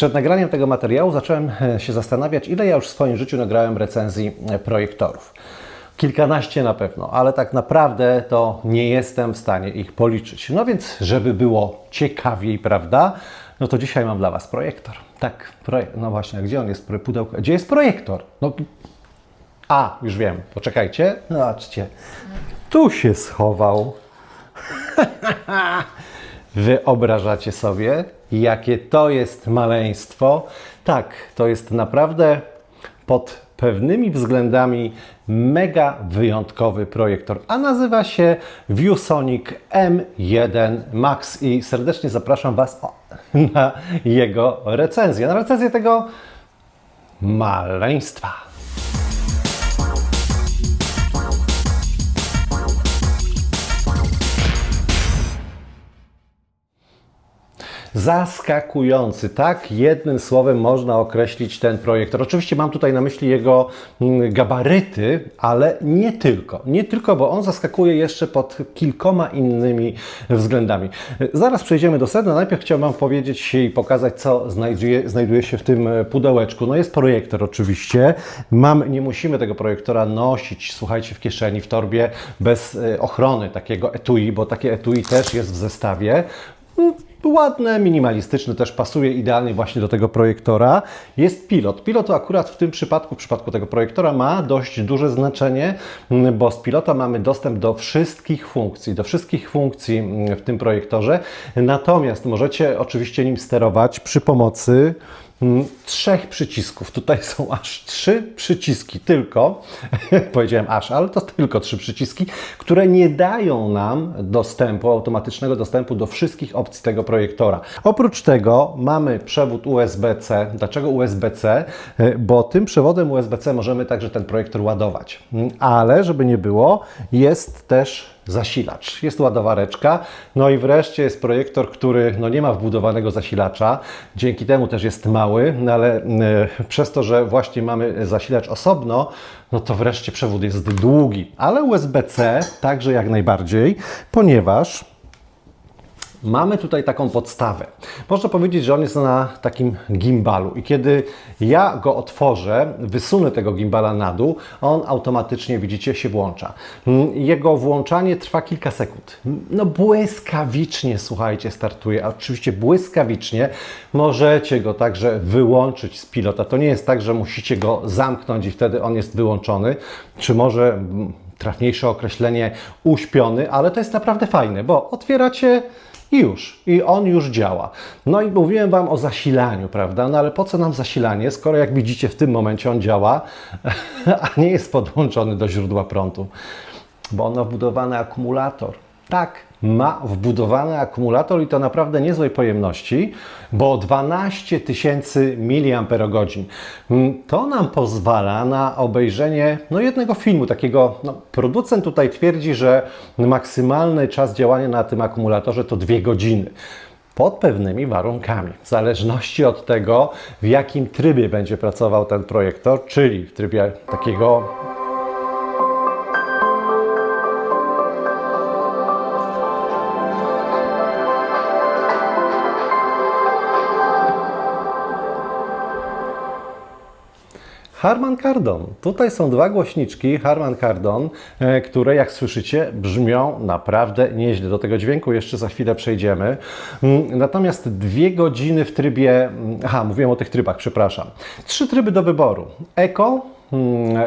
Przed nagraniem tego materiału zacząłem e, się zastanawiać, ile ja już w swoim życiu nagrałem recenzji e, projektorów. Kilkanaście na pewno, ale tak naprawdę to nie jestem w stanie ich policzyć. No więc, żeby było ciekawiej, prawda? No to dzisiaj mam dla Was projektor. Tak, projek- no właśnie, gdzie on jest? Pudełko? Gdzie jest projektor? No, a, już wiem, poczekajcie. Zobaczcie, tu się schował. Wyobrażacie sobie, jakie to jest maleństwo? Tak, to jest naprawdę pod pewnymi względami mega wyjątkowy projektor, a nazywa się ViewSonic M1 Max i serdecznie zapraszam Was na jego recenzję, na recenzję tego maleństwa. Zaskakujący, tak jednym słowem można określić ten projektor. Oczywiście mam tutaj na myśli jego mm, gabaryty, ale nie tylko. Nie tylko, bo on zaskakuje jeszcze pod kilkoma innymi względami. Zaraz przejdziemy do sedna. Najpierw chciałbym powiedzieć i pokazać, co znajduje, znajduje się w tym pudełeczku. No jest projektor oczywiście. Mam, nie musimy tego projektora nosić, słuchajcie, w kieszeni, w torbie, bez e, ochrony takiego etui, bo takie etui też jest w zestawie. Ładne, minimalistyczne, też pasuje idealnie właśnie do tego projektora. Jest pilot. Pilot to akurat w tym przypadku, w przypadku tego projektora ma dość duże znaczenie, mm, bo z pilota mamy dostęp do wszystkich funkcji, do wszystkich funkcji mm, w tym projektorze. Natomiast możecie oczywiście nim sterować przy pomocy trzech przycisków. Tutaj są aż trzy przyciski, tylko, powiedziałem aż, ale to tylko trzy przyciski, które nie dają nam dostępu, automatycznego dostępu do wszystkich opcji tego projektora. Oprócz tego mamy przewód USB-C. Dlaczego USB-C? E, Bo tym przewodem USB-C możemy także ten projektor ładować. Mm, Ale żeby nie było, jest też zasilacz. Jest ładowareczka. No i wreszcie jest projektor, który no nie ma wbudowanego zasilacza. Dzięki temu też jest mały, no ale e, przez to, że właśnie mamy zasilacz osobno, no to wreszcie przewód jest długi. Ale USB-C także jak najbardziej, ponieważ Mamy tutaj taką podstawę. Można powiedzieć, że on jest na takim gimbalu i kiedy ja go otworzę, wysunę tego gimbala na dół, on automatycznie, widzicie, się włącza. Mm, Jego włączanie trwa kilka sekund. No błyskawicznie, słuchajcie, startuje. A oczywiście błyskawicznie możecie go także wyłączyć z pilota. To nie jest tak, że musicie go zamknąć i wtedy on jest wyłączony. Czy może mm, trafniejsze określenie uśpiony, ale to jest naprawdę fajne, bo otwieracie i już. I on już działa. No i mówiłem Wam o zasilaniu, prawda? No ale po co nam zasilanie, skoro jak widzicie w tym momencie on działa, a nie jest podłączony do źródła prądu? Bo on ma wbudowany akumulator. Tak, ma wbudowany akumulator i to naprawdę niezłej pojemności, bo 12 tysięcy mAh. To nam pozwala na obejrzenie no, jednego filmu, takiego, no, producent tutaj twierdzi, że maksymalny czas działania na tym akumulatorze to 2 godziny pod pewnymi warunkami, w zależności od tego, w jakim trybie będzie pracował ten projektor, czyli w trybie takiego Harman Kardon. Tutaj są dwa głośniczki Harman Kardon, e, które jak słyszycie brzmią naprawdę nieźle. Do tego dźwięku jeszcze za chwilę przejdziemy. Mm, Natomiast dwie godziny w trybie, mm, aha, mówiłem o tych trybach, przepraszam. Trzy tryby do wyboru. Mm,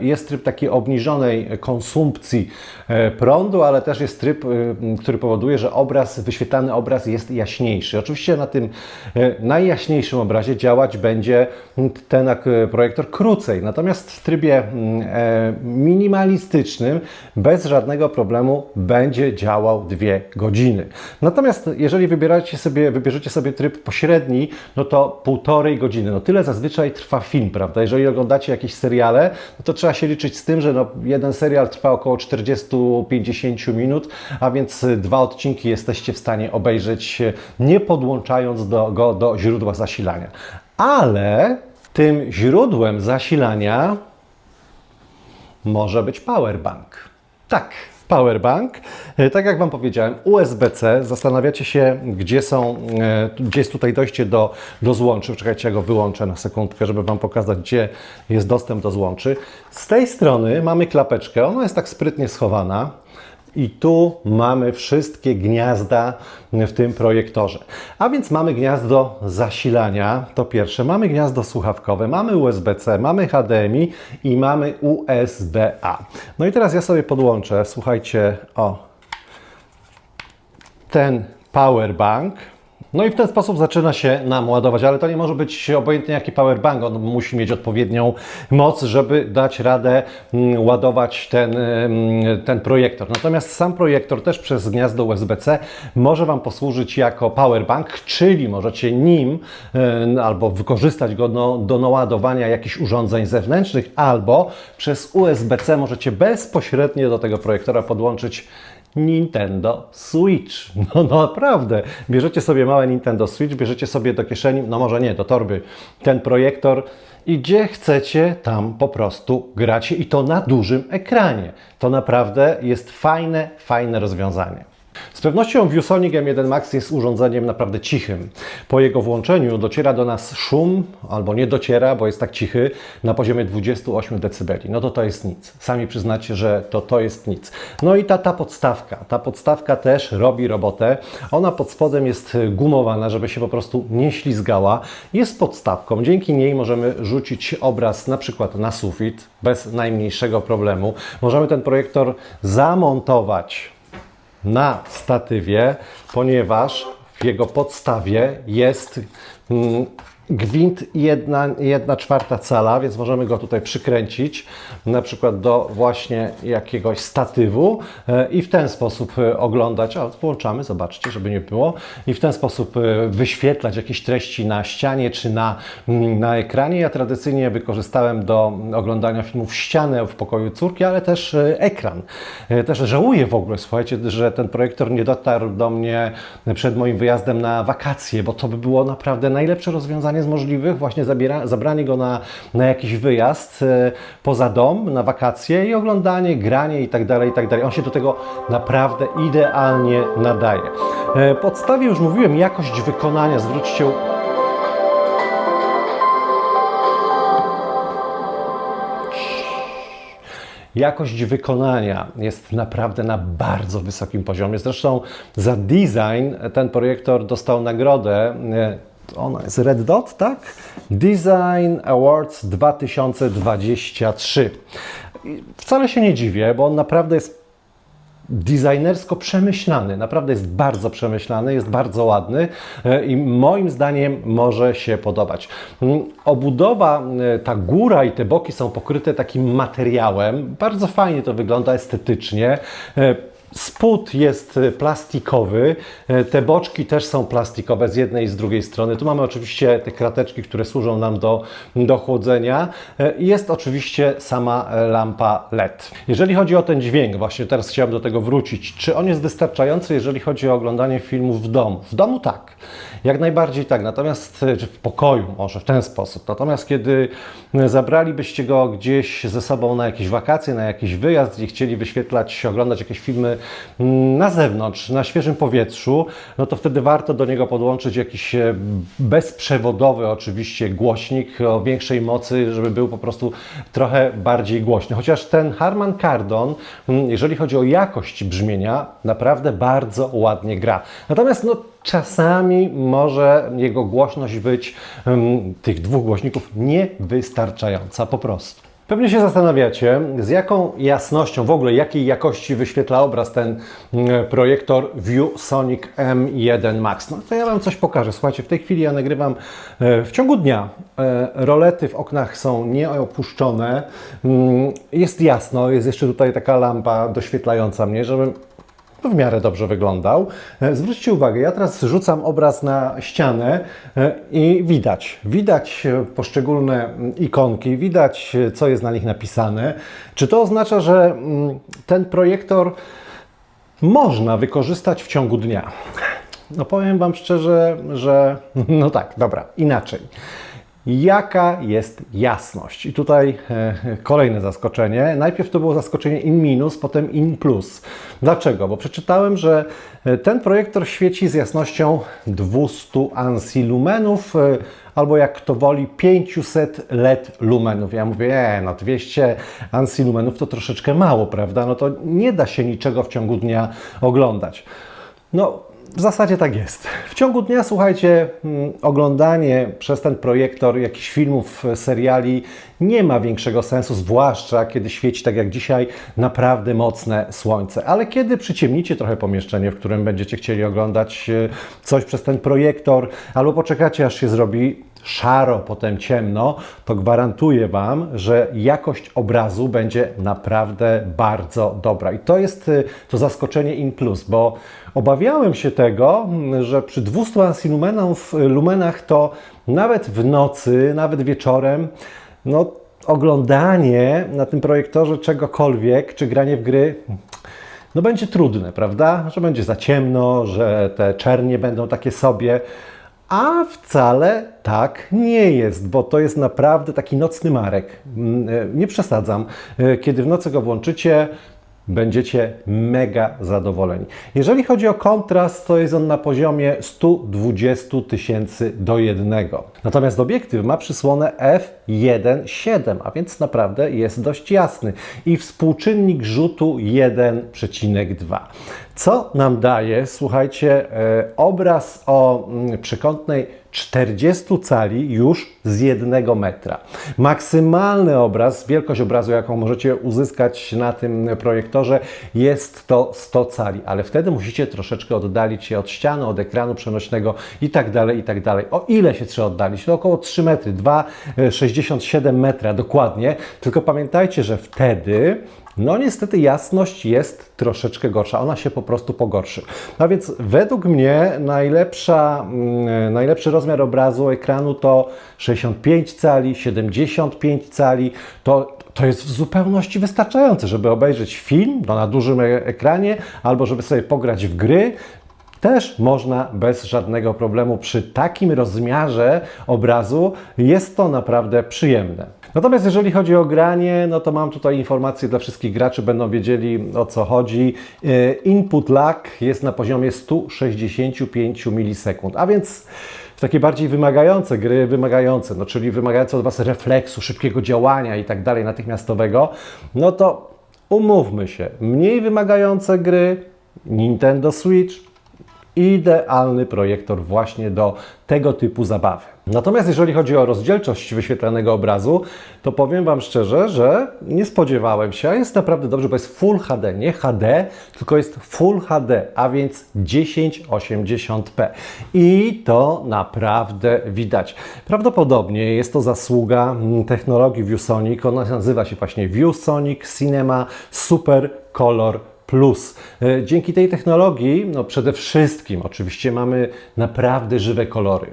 jest tryb takiej obniżonej konsumpcji e, prądu, ale też jest tryb, y, który powoduje, że obraz, wyświetlany obraz jest jaśniejszy. Oczywiście na tym e, najjaśniejszym obrazie działać będzie ten projektor krócej, natomiast w trybie e, minimalistycznym bez żadnego problemu będzie działał dwie godziny. Natomiast jeżeli wybieracie sobie, wybierzecie sobie tryb pośredni, no to półtorej godziny. No tyle zazwyczaj trwa film, prawda? Jeżeli oglądacie jakieś seriale, no to trzeba się liczyć z tym, że no jeden serial trwa około 40-50 minut, a więc dwa odcinki jesteście w stanie obejrzeć nie podłączając do, go do źródła zasilania. Ale tym źródłem zasilania może być powerbank. Tak, powerbank. E, Tak jak Wam powiedziałem, USB-C. Zastanawiacie się, gdzie są, e, gdzie jest tutaj dojście do, do złączy. Czekajcie, ja go wyłączę na sekundkę, żeby Wam pokazać, gdzie jest dostęp do złączy. Z tej strony mamy klapeczkę. Ona jest tak sprytnie schowana. I tu mamy wszystkie gniazda w tym projektorze. A więc mamy gniazdo zasilania, to pierwsze. Mamy gniazdo słuchawkowe, mamy USB-C, mamy HDMI i mamy USB-A. No i teraz ja sobie podłączę, słuchajcie, o ten powerbank. No i w ten sposób zaczyna się nam ładować, ale to nie może być obojętnie jaki powerbank, on musi mieć odpowiednią moc, żeby dać radę mm, ładować ten, mm, ten projektor. Natomiast sam projektor też przez gniazdo USB-C może Wam posłużyć jako powerbank, czyli możecie nim e, albo wykorzystać go do, do naładowania jakichś urządzeń zewnętrznych, albo przez USB-C możecie bezpośrednio do tego projektora podłączyć Nintendo Switch. No naprawdę. Bierzecie sobie małe Nintendo Switch, bierzecie sobie do kieszeni, no może nie, do torby, ten projektor i gdzie chcecie, tam po prostu gracie i to na dużym ekranie. To naprawdę jest fajne, fajne rozwiązanie. Z pewnością ViewSonic M1 Max jest urządzeniem naprawdę cichym. Po jego włączeniu dociera do nas szum, albo nie dociera, bo jest tak cichy, na poziomie 28 dB. No to to jest nic. Sami przyznacie, że to to jest nic. No i ta, ta podstawka. Ta podstawka też robi robotę. Ona pod spodem jest gumowana, żeby się po prostu nie ślizgała. Jest podstawką. Dzięki niej możemy rzucić obraz na przykład na sufit bez najmniejszego problemu. Możemy ten projektor zamontować na statywie, ponieważ w jego podstawie jest mm, gwint 1 czwarta cala, więc możemy go tutaj przykręcić na przykład do właśnie jakiegoś statywu e, i w ten sposób e, oglądać, a włączamy, zobaczcie, żeby nie było, i w ten sposób e, wyświetlać jakieś treści na ścianie czy na, mm, na ekranie. Ja tradycyjnie wykorzystałem do oglądania filmów ścianę w pokoju córki, ale też ekran. Też żałuję w ogóle, słuchajcie, że ten projektor nie dotarł do mnie przed moim wyjazdem na wakacje, bo to by było naprawdę najlepsze rozwiązanie z możliwych, właśnie zabiera, zabranie go na, na jakiś wyjazd e, poza dom, na wakacje i oglądanie, granie i tak dalej, i tak. On się do tego naprawdę idealnie nadaje. E, Podstawie już mówiłem, jakość wykonania, zwróćcie Jakość wykonania jest naprawdę na bardzo wysokim poziomie. Zresztą za design ten projektor dostał nagrodę. E, Ona jest Red Dot, tak? Design Awards 2023. I Wcale się nie dziwię, bo on naprawdę jest designersko przemyślany. Naprawdę jest bardzo przemyślany, jest bardzo ładny e, i moim zdaniem może się podobać. Mm, Obudowa, e, ta góra i te boki są pokryte takim materiałem. Bardzo fajnie to wygląda estetycznie. Spód jest e, plastikowy, e, te boczki też są plastikowe z jednej i z drugiej strony. Tu mamy oczywiście te krateczki, które służą nam do, do chłodzenia. E, Jest oczywiście sama lampa LED. Jeżeli chodzi o ten dźwięk, właśnie teraz chciałem do tego wrócić. Czy on jest wystarczający, jeżeli chodzi o oglądanie filmów w domu? W domu tak. Jak najbardziej tak, natomiast czy w pokoju może w ten sposób. Natomiast kiedy zabralibyście go gdzieś ze sobą na jakieś wakacje, na jakiś wyjazd i chcieli wyświetlać, oglądać jakieś filmy na zewnątrz, na świeżym powietrzu, no to wtedy warto do niego podłączyć jakiś e, bezprzewodowy oczywiście głośnik o większej mocy, żeby był po prostu trochę bardziej głośny. Chociaż ten Harman Kardon, mm, jeżeli chodzi o jakość brzmienia, naprawdę bardzo ładnie gra. Natomiast no, czasami może jego głośność być em, tych dwóch głośników niewystarczająca po prostu. Pewnie się zastanawiacie, z jaką jasnością, w ogóle jakiej jakości wyświetla obraz ten mm, projektor ViewSonic M1 Max. No to ja Wam coś pokażę. Słuchajcie, w tej chwili ja nagrywam e, w ciągu dnia. E, Rolety w oknach są nieopuszczone. Mm, Jest jasno, jest jeszcze tutaj taka lampa doświetlająca mnie, żebym w miarę dobrze wyglądał. E, Zwróćcie uwagę, ja teraz rzucam obraz na ścianę e, i widać, widać e, poszczególne mm, ikonki, widać co jest na nich napisane. Czy to oznacza, że mm, ten projektor można wykorzystać w ciągu dnia? No powiem Wam szczerze, że no tak, dobra, inaczej. Jaka jest jasność. I tutaj e, kolejne zaskoczenie. Najpierw to było zaskoczenie in minus, potem in plus. Dlaczego? Bo przeczytałem, że e, ten projektor świeci z jasnością 200 ANSI lumenów, e, albo jak kto woli 500 LED lumenów. Ja mówię, e, no 200 ANSI lumenów to troszeczkę mało, prawda? No to nie da się niczego w ciągu dnia oglądać. No, w zasadzie tak jest. W ciągu dnia, słuchajcie, mm, oglądanie przez ten projektor jakichś filmów, seriali nie ma większego sensu, zwłaszcza kiedy świeci tak jak dzisiaj naprawdę mocne słońce. Ale kiedy przyciemnicie trochę pomieszczenie, w którym będziecie chcieli oglądać e, coś przez ten projektor, albo poczekacie aż się zrobi szaro, potem ciemno, to gwarantuję Wam, że jakość obrazu będzie naprawdę bardzo dobra. I to jest y, to zaskoczenie in plus, bo obawiałem się tego, że przy 200 ANSI lumenów, lumenach to nawet w nocy, nawet wieczorem, no oglądanie na tym projektorze czegokolwiek, czy granie w gry no będzie trudne, prawda? Że będzie za ciemno, że te czernie będą takie sobie. A wcale tak nie jest, bo to jest naprawdę taki nocny marek. Mm, e, Nie przesadzam. E, Kiedy w nocy go włączycie, będziecie mega zadowoleni. Jeżeli chodzi o kontrast, to jest on na poziomie 120 tysięcy do jednego. Natomiast obiektyw ma przysłonę f1.7, a więc naprawdę jest dość jasny i współczynnik rzutu 1,2. Co nam daje, słuchajcie, e, obraz o mm, przekątnej 40 cali już z jednego metra. Maksymalny obraz, wielkość obrazu, jaką możecie uzyskać na tym projektorze, jest to 100 cali, ale wtedy musicie troszeczkę oddalić się od ściany, od ekranu przenośnego i tak dalej, i tak dalej. O ile się trzeba oddalić? To około 3 metry, 2,67 metra dokładnie, tylko pamiętajcie, że wtedy no niestety jasność jest troszeczkę gorsza, ona się po prostu pogorszy. No więc według mnie najlepsza, mm, najlepszy rozmiar obrazu ekranu to 65 cali, 75 cali, to to jest w zupełności wystarczające, żeby obejrzeć film no, na dużym e- ekranie albo żeby sobie pograć w gry. Też można bez żadnego problemu przy takim rozmiarze obrazu. Jest to naprawdę przyjemne. Natomiast jeżeli chodzi o granie, no to mam tutaj informacje dla wszystkich graczy, będą wiedzieli o co chodzi. E, Input lag jest na poziomie 165 milisekund, a więc w takie bardziej wymagające gry, wymagające, no czyli wymagające od Was refleksu, szybkiego działania i tak dalej, natychmiastowego, no to umówmy się, mniej wymagające gry, Nintendo Switch, idealny projektor właśnie do tego typu zabawy. Natomiast jeżeli chodzi o rozdzielczość wyświetlanego obrazu, to powiem Wam szczerze, że nie spodziewałem się, jest naprawdę dobrze, bo jest Full HD, nie HD, tylko jest Full HD, a więc 1080p. I to naprawdę widać. Prawdopodobnie jest to zasługa technologii ViewSonic, ona nazywa się właśnie ViewSonic Cinema Super Color Plus. E, Dzięki tej technologii, no przede wszystkim oczywiście mamy naprawdę żywe kolory.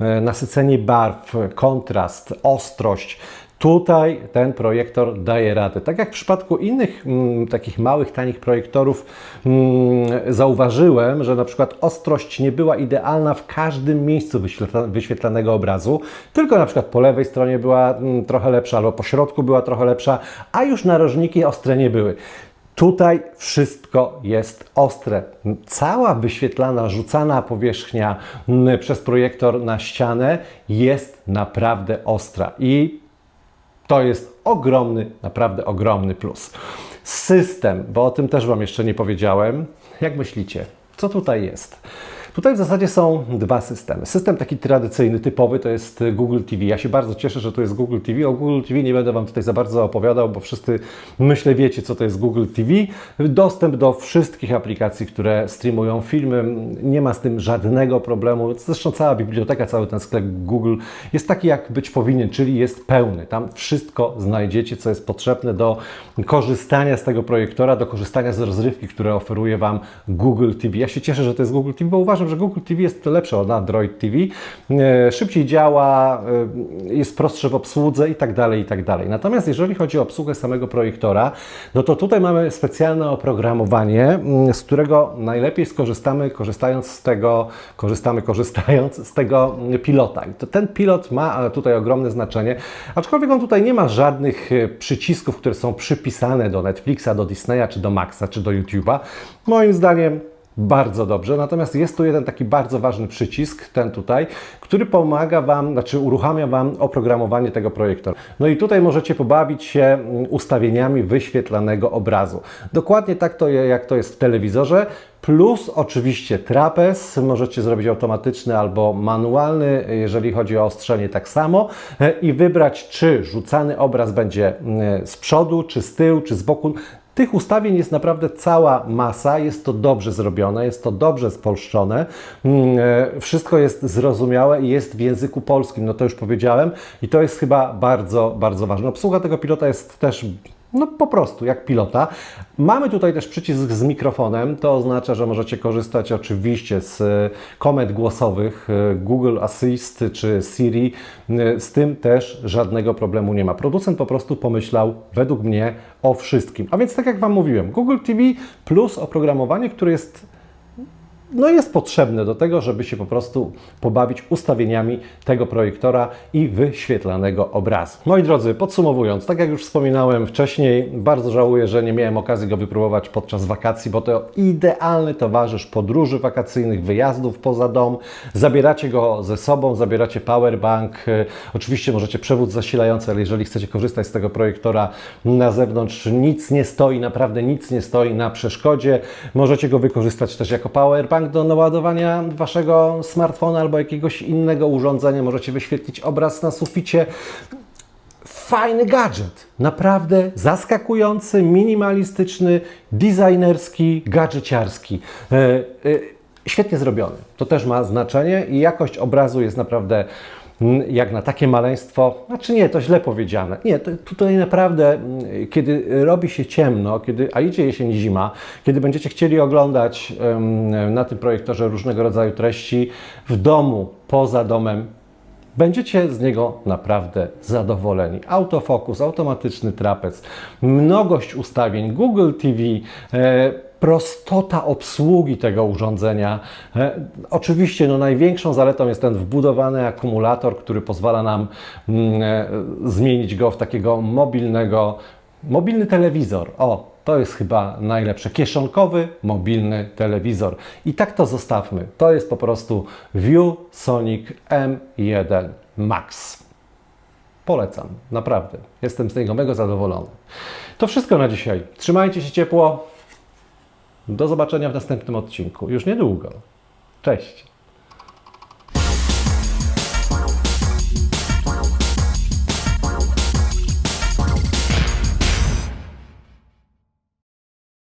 E, Nasycenie barw, kontrast, ostrość. Tutaj ten projektor daje radę. Tak jak w przypadku innych mm, takich małych, tanich projektorów mm, zauważyłem, że na przykład ostrość nie była idealna w każdym miejscu wyświetla, wyświetlanego obrazu, tylko na przykład po lewej stronie była mm, trochę lepsza, albo po środku była trochę lepsza, a już narożniki ostre nie były. Tutaj wszystko jest ostre. Cała wyświetlana, rzucana powierzchnia przez projektor na ścianę jest naprawdę ostra i to jest ogromny, naprawdę ogromny plus. System, bo o tym też Wam jeszcze nie powiedziałem. Jak myślicie, co tutaj jest? Tutaj w zasadzie są dwa systemy. System taki tradycyjny, typowy to jest Google TV. Ja się bardzo cieszę, że to jest Google TV. O Google TV nie będę Wam tutaj za bardzo opowiadał, bo wszyscy myślę wiecie, co to jest Google TV. Dostęp do wszystkich aplikacji, które streamują filmy. Nie ma z tym żadnego problemu. Zresztą cała biblioteka, cały ten sklep Google jest taki, jak być powinien, czyli jest pełny. Tam wszystko znajdziecie, co jest potrzebne do korzystania z tego projektora, do korzystania z rozrywki, które oferuje Wam Google TV. Ja się cieszę, że to jest Google TV, bo uważam, że Google TV jest lepsze od Android TV. E, Szybciej działa, e, jest prostsze w obsłudze i tak dalej, i tak dalej. Natomiast jeżeli chodzi o obsługę samego projektora, no to tutaj mamy specjalne oprogramowanie, mm, z którego najlepiej skorzystamy, korzystając z tego, korzystamy, korzystając z tego mm, pilota. I to ten pilot ma tutaj ogromne znaczenie, aczkolwiek on tutaj nie ma żadnych e, przycisków, które są przypisane do Netflixa, do Disneya, czy do Maxa, czy do YouTube'a. Moim zdaniem bardzo dobrze, natomiast jest tu jeden taki bardzo ważny przycisk, ten tutaj, który pomaga Wam, znaczy uruchamia Wam oprogramowanie tego projektora. No i tutaj możecie pobawić się mm, ustawieniami wyświetlanego obrazu. Dokładnie tak to, jak to jest w telewizorze, plus oczywiście trapez, możecie zrobić automatyczny albo manualny, jeżeli chodzi o ostrzenie tak samo e, i wybrać, czy rzucany obraz będzie mm, z przodu, czy z tyłu, czy z boku. Tych ustawień jest naprawdę cała masa, jest to dobrze zrobione, jest to dobrze spolszczone, mm, e, wszystko jest zrozumiałe i jest w języku polskim, no to już powiedziałem i to jest chyba bardzo, bardzo ważne. Obsługa tego pilota jest też no po prostu jak pilota. Mamy tutaj też przycisk z mikrofonem, to oznacza, że możecie korzystać oczywiście z e, komend głosowych e, Google Assist czy Siri. E, Z tym też żadnego problemu nie ma. Producent po prostu pomyślał według mnie o wszystkim. A więc tak jak Wam mówiłem, Google TV plus oprogramowanie, które jest no jest potrzebne do tego, żeby się po prostu pobawić ustawieniami tego projektora i wyświetlanego obrazu. Moi drodzy, podsumowując, tak jak już wspominałem wcześniej, bardzo żałuję, że nie miałem okazji go wypróbować podczas wakacji, bo to idealny towarzysz podróży wakacyjnych, wyjazdów poza dom. Zabieracie go ze sobą, zabieracie powerbank, e, oczywiście możecie przewód zasilający, ale jeżeli chcecie korzystać z tego projektora na zewnątrz, nic nie stoi, naprawdę nic nie stoi na przeszkodzie. Możecie go wykorzystać też jako powerbank do naładowania waszego smartfona albo jakiegoś innego urządzenia. Możecie wyświetlić obraz na suficie. Fajny gadżet, naprawdę zaskakujący, minimalistyczny, designerski, gadżeciarski. E, e, świetnie zrobiony. To też ma znaczenie i jakość obrazu jest naprawdę jak na takie maleństwo, znaczy nie, to źle powiedziane. Nie, to, tutaj naprawdę, kiedy robi się ciemno, kiedy, a idzie jesień, zima, kiedy będziecie chcieli oglądać na tym projektorze różnego rodzaju treści w domu, poza domem, Będziecie z niego naprawdę zadowoleni. Autofokus, automatyczny trapez, mnogość ustawień, Google TV, e, prostota obsługi tego urządzenia. E, oczywiście no, największą zaletą jest ten wbudowany akumulator, który pozwala nam mm, e, zmienić go w takiego mobilnego, mobilny telewizor. O, to jest chyba najlepsze. Kieszonkowy, mobilny telewizor. I tak to zostawmy. To jest po prostu View Sonic M1 Max. Polecam, naprawdę. Jestem z niego mega zadowolony. To wszystko na dzisiaj. Trzymajcie się ciepło. Do zobaczenia w następnym odcinku. Już niedługo. Cześć.